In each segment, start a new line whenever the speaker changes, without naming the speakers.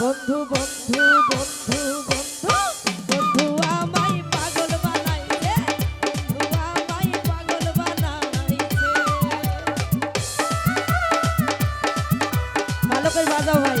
বন্ধু বন্ধু বন্ধু বন্ধু বন্ধু আমায় পাগল বানাইছে, বন্ধু আমায় পাগল বানাইছে। ভালো করে বাজাও ভাই।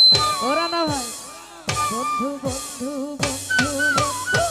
ও রানা ভাই বন্ধু বন্ধু বন্ধু বন্ধু।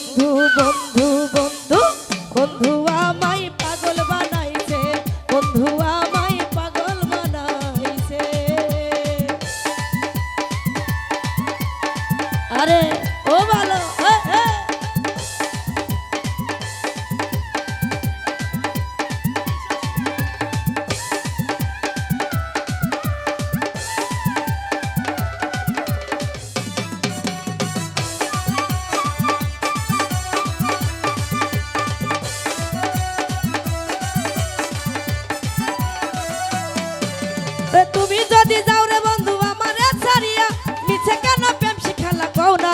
আরে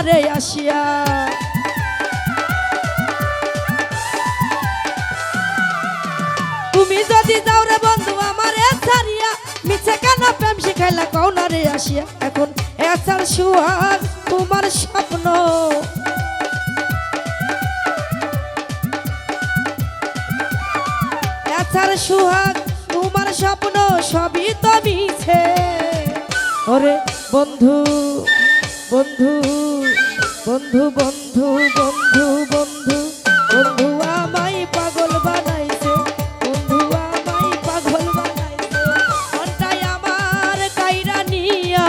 কও আসিয়া। তুমি যদি যাও রে বন্ধু আমার ছাড়িয়া, মিছে কেন প্রেম শিখাইলা কও না রে আসিয়া। এখন এসার সুহাগ তোমার স্বপ্ন। এছাড় সুহাগ তোমার স্বপ্ন, সবই তো মিছে। ওরে বন্ধু বন্ধু। বন্ধু বন্ধু বন্ধু বন্ধু বন্ধু আমায় পাগল বানাইছে, বন্ধু আমায় পাগল বানাইছে মনটাই আমার কাইরা নিয়া।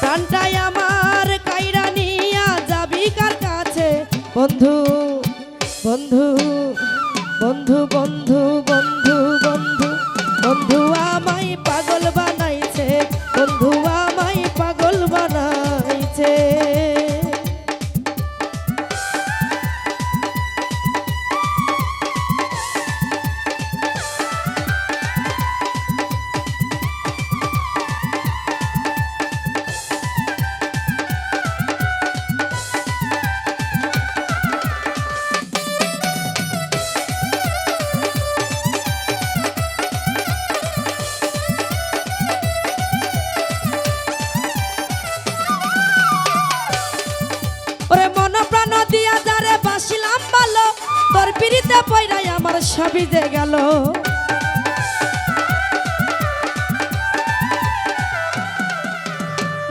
প্রাণটাই আমার কাইরা নিয়া যাবি কার কাছে? বন্ধু বন্ধু বন্ধু বন্ধু বন্ধু বন্ধু বন্ধু পিড়িতে পয়রাই আমার সবই যে গেল।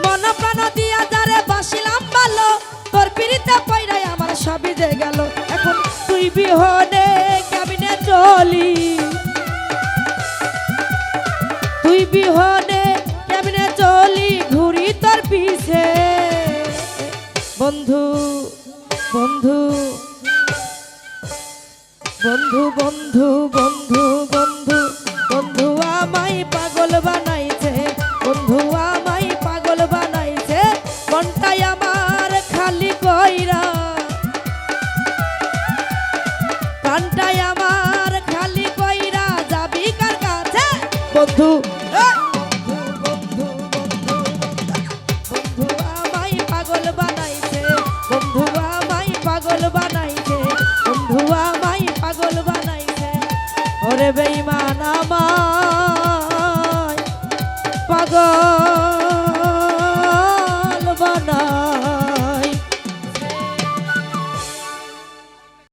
মন প্রাণ দিয়া বাসিলাম ভালো, তোর পিড়িতে পয়রাই আমার গেল। এখন তুই বিহনে কেমনে চলি? তুই বিহনে কেমনে চলি? ঘুরি তোর পিছে। বন্ধু বন্ধু। বন্ধু বন্ধু বন্ধু বন্ধু বন্ধু আমায় পাগল বানাইছে, বন্ধু আমায় পাগল বানাইছে, মনটাই আমার খালি কইরা। কানটাই আমার খালি কইরা, যাবি কার কাছে? বন্ধু ওরে বেইমান আমায়